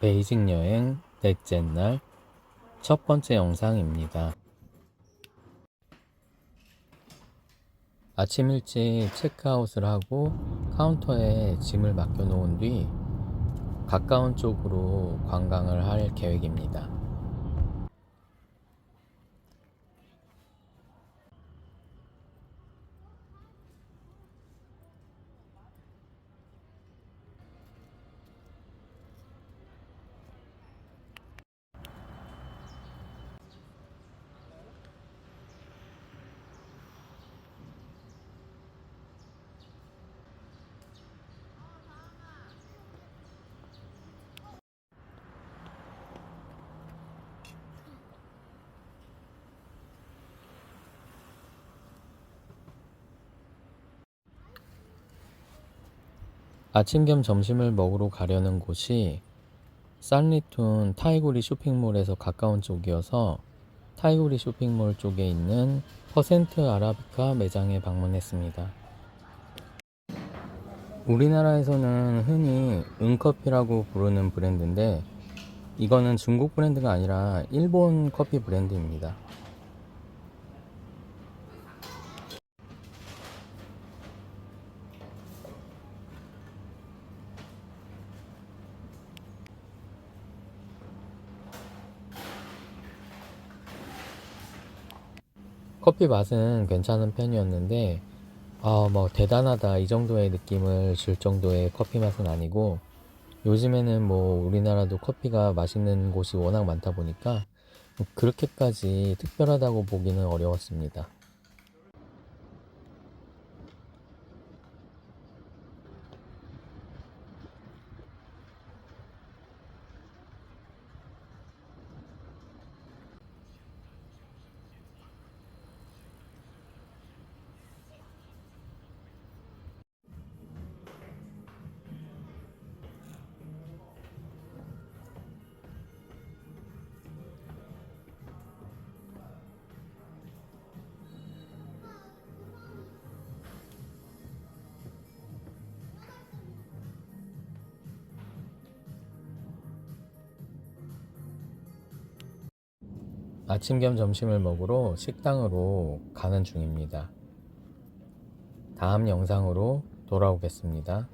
베이징 여행 넷째 날 첫 번째 영상입니다. 아침 일찍 체크아웃을 하고 카운터에 짐을 맡겨 놓은 뒤 가까운 쪽으로 관광을 할 계획입니다. 아침 겸 점심을 먹으러 가려는 곳이 산리툰 타이구리 쇼핑몰에서 가까운 쪽이어서 타이구리 쇼핑몰 쪽에 있는 퍼센트 아라비카 매장에 방문했습니다. 우리나라에서는 흔히 은커피라고 부르는 브랜드인데 이거는 중국 브랜드가 아니라 일본 커피 브랜드입니다. 커피 맛은 괜찮은 편이었는데, 아, 뭐, 대단하다. 이 정도의 느낌을 줄 정도의 커피 맛은 아니고, 요즘에는 뭐, 우리나라도 커피가 맛있는 곳이 워낙 많다 보니까, 그렇게까지 특별하다고 보기는 어려웠습니다. 아침 겸 점심을 먹으러 식당으로 가는 중입니다. 다음 영상으로 돌아오겠습니다.